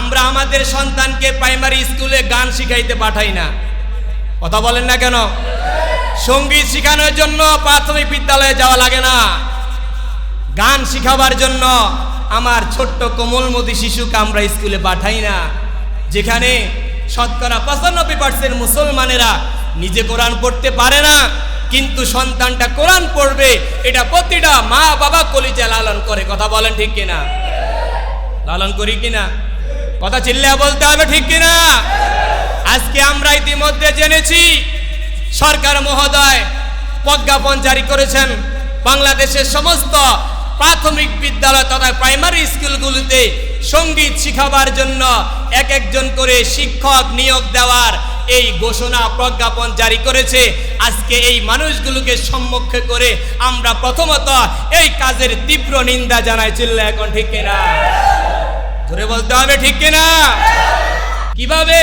আমরা আমাদের সন্তানকে প্রাইমারি স্কুলে গান শিখাইতে পাঠাই না। কথা বলেন না কেন? সংগীত শেখানোর জন্য প্রাথমিক বিদ্যালয়ে যাওয়া লাগে না। গান শিখাবার জন্য আমার ছোট্ট কোমলমতি শিশুকে আমরা স্কুলে পাঠাই না। যেখানে শতকরা পঁচানব্বই পার্সেন্ট মুসলমানেরা নিজে কোরআন পড়তে পারে না, কিন্তু সন্তানটা কোরআন পড়বে, এটা প্রতিটা মা বাবা কলিজা লালন করে। কথা বলেন ঠিক কিনা? লালন করি কিনা? কথা চিল্লা বলতে হবে, ঠিক কিনা? আজকে আমরা ইতিমধ্যে জেনেছি, সরকার মহোদয় প্রজ্ঞাপন জারি করেছেন বাংলাদেশের সমস্ত প্রাথমিক বিদ্যালয় তথা প্রাইমারি স্কুলগুলিতে সংগীত শিখাবার জন্য এক একজন করে শিক্ষক নিয়োগ দেওয়ার এই ঘোষণা প্রজ্ঞাপন জারি করেছে। আজকে এই মানুষগুলোকে সম্মুখে করে আমরা প্রথমত এই কাজের তীব্র নিন্দা জানাই, চিল্লা এখন, ঠিক কিনা? ধরে বলতে হবে, ঠিক কিনা? কীভাবে?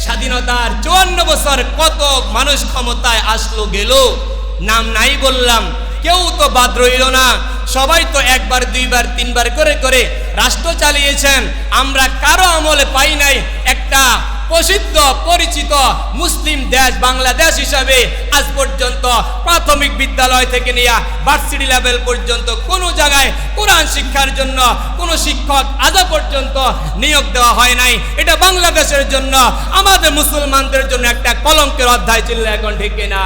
স্বাধীনতার চুয়ান্ন বছর কত মানুষ ক্ষমতায় আসলো, গেল? নাম নাই বললাম। কেউ তো বাদ রইল না। সবাই তো একবার, দুইবার, তিনবার করে করে রাষ্ট্র চালিয়েছেন। আমরা কারও আমলে পাই নাই। একটা প্রসিদ্ধ, পরিচিত মুসলিম দেশ বাংলাদেশ হিসাবে আজ পর্যন্ত প্রাথমিক বিদ্যালয় থেকে নিয়ে ভার্সিটি লেভেল পর্যন্ত কোন জায়গায় কোরআন শিক্ষার জন্য কোন শিক্ষক আজ পর্যন্ত নিয়োগ দেওয়া হয় নাই। এটা বাংলাদেশের জন্য, আমাদের মুসলমানদের জন্য একটা কলঙ্কের অধ্যায় ছিল এখন, ঠিক না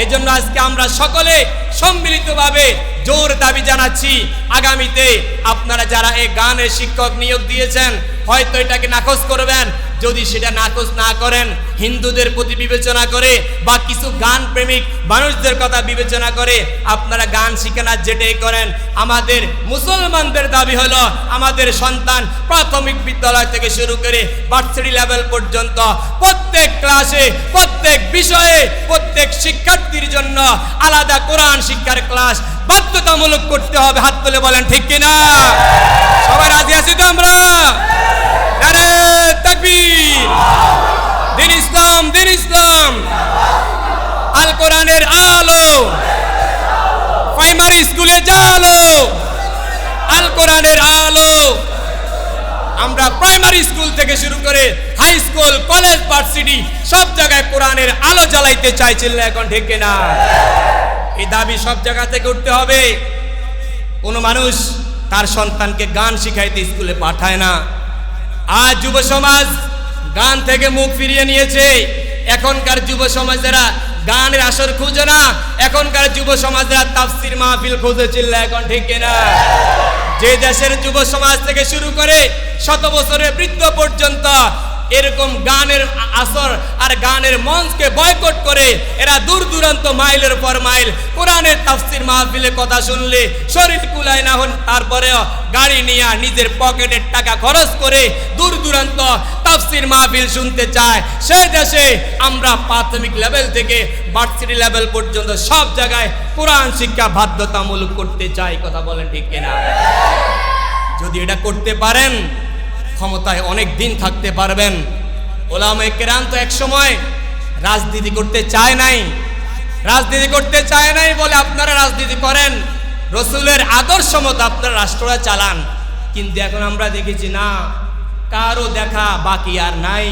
এই জন্য আজকে আমরা সকলে সম্মিলিতভাবে জোর দাবি জানাচ্ছি। আগামীতে আপনারা যারা এই গানের শিক্ষক নিয়োগ দিয়েছেন, হয়তো এটাকে নাকচ করবেন। যদি সেটা নাকচ না করেন, হিন্দুদের প্রতি বিবেচনা করে বা কিছু গান প্রেমিক মানুষদের কথা বিবেচনা করে আপনারা গান শিখানোর যেটাই করেন। আমাদের মুসলমানদের দাবি হলো, আমাদের সন্তান প্রাথমিক বিদ্যালয় থেকে শুরু করে ভার্সিটি লেভেল পর্যন্ত প্রত্যেক ক্লাসে প্রত্যেক বিষয়ে প্রত্যেক শিক্ষার্থীর জন্য আলাদা কোরআন শিক্ষার ক্লাস বাধ্যতামূলক করতে হবে। হাত তুলে বলেন, ঠিক কিনা? সবাই রাজি আছি তো আমরা? দিন ইসলাম দিন ইসলাম। আল কোরআনের আলো। প্রাইমারি স্কুলে আলো। আল কোরআনের আলো। আমরা প্রাইমারি স্কুল থেকে শুরু করে হাই স্কুল কলেজ ভার্সিটি সব জায়গায় কোরআনের আলো জ্বালাইতে চাইছিল এখন ঠিক না এই দাবি সব জায়গা থেকে উঠতে হবে। কোনো মানুষ তার সন্তানকে গান শিখাইতে স্কুলে পাঠায় না। আজ যুব সমাজ গান থেকে মুখ ফিরিয়ে নিয়েছে। এখনকার যুব সমাজেরা গানের আসর খুঁজে না, এখনকার যুব সমাজেরা তাফসির মাহফিল খুঁজেছিল এখন ঠিক না যে দেশের যুব সমাজ থেকে শুরু করে শত বছরের বৃদ্ধ পর্যন্ত এরকম গানের আসর আর গানের মঞ্চকে বয়কট করে এরা দূর দূরান্ত মাইলের পর মাইল কোরআনের তাফসির মাহফিলে কথা শুনলে শরীর কুলায় না হন, তারপরেও গাড়ি নিয়ে নিজের পকেটের টাকা খরচ করে দূর দূরান্ত তাফসির মাহফিল শুনতে চায়। সেই দেশে আমরা প্রাথমিক লেভেল থেকে ভার্সিটি লেভেল পর্যন্ত সব জায়গায় কোরআন শিক্ষা বাধ্যতামূলক করতে চাই, কথা বলেন ঠিক কিনা? যদি এটা করতে পারেন ক্ষমতায় অনেক দিন থাকতে পারবেন। ওলামে কেরাম তো এক সময় রাজনীতি করতে চায় নাই। রাজনীতি করতে চায় নাই বলে আপনারা রাজনীতি করেন। রসুলের আদর্শ মতো আপনারা রাষ্ট্ররা চালান। কিন্তু এখন আমরা দেখেছি না, কারও দেখা বাকি আর নাই।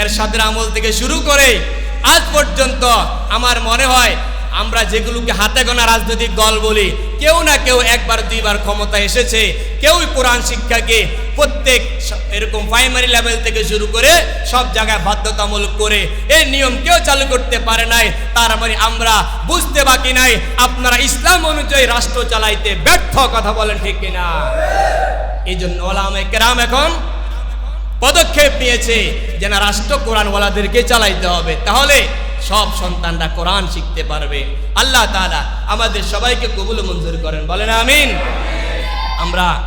এর সাথে আমল থেকে শুরু করে আজ পর্যন্ত আমার মনে হয় আমরা যেগুলোকে হাতে গোনা রাজনৈতিক দল বলি, কেউ না কেউ একবার, দুইবার ক্ষমতা এসেছে। কেউই কোরআন শিক্ষাকে প্রত্যেক এরকম প্রাইমারি লেভেল থেকে শুরু করে সব জায়গায় বাধ্যতামূলক করে এই নিয়ম কেউ চালু করতে পারে নাই। তার মানে আমরা বুঝতে বাকি নাই। আপনারা ইসলাম অনুযায়ী রাষ্ট্র চালাইতে ব্যর্থ, কথা বলেন ঠিক কিনা? এই জন্য ওলামে কেরাম এখন পদক্ষেপ নিয়েছে যেন রাষ্ট্র কোরআনওয়ালাদেরকে চালাইতে হবে। তাহলে সব সন্তানরা কোরআন শিখতে পারবে। আল্লাহ তাআলা আমাদের সবাইকে কবুল মঞ্জুর করেন। বলেন আমিন। আমরা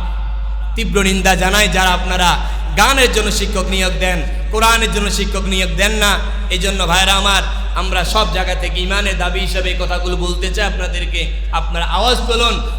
তীব্র নিন্দা জানাই, যারা আপনারা গানের জন্য শিক্ষক নিয়োগ দেন, কোরআনের জন্য শিক্ষক নিয়োগ দেন না এই জন্য ভাইরা আমার, আমরা সব জায়গা থেকে ইমানের দাবি হিসাবে কথাগুলো বলতে চাই। আপনাদেরকে আপনারা আওয়াজ তুলুন।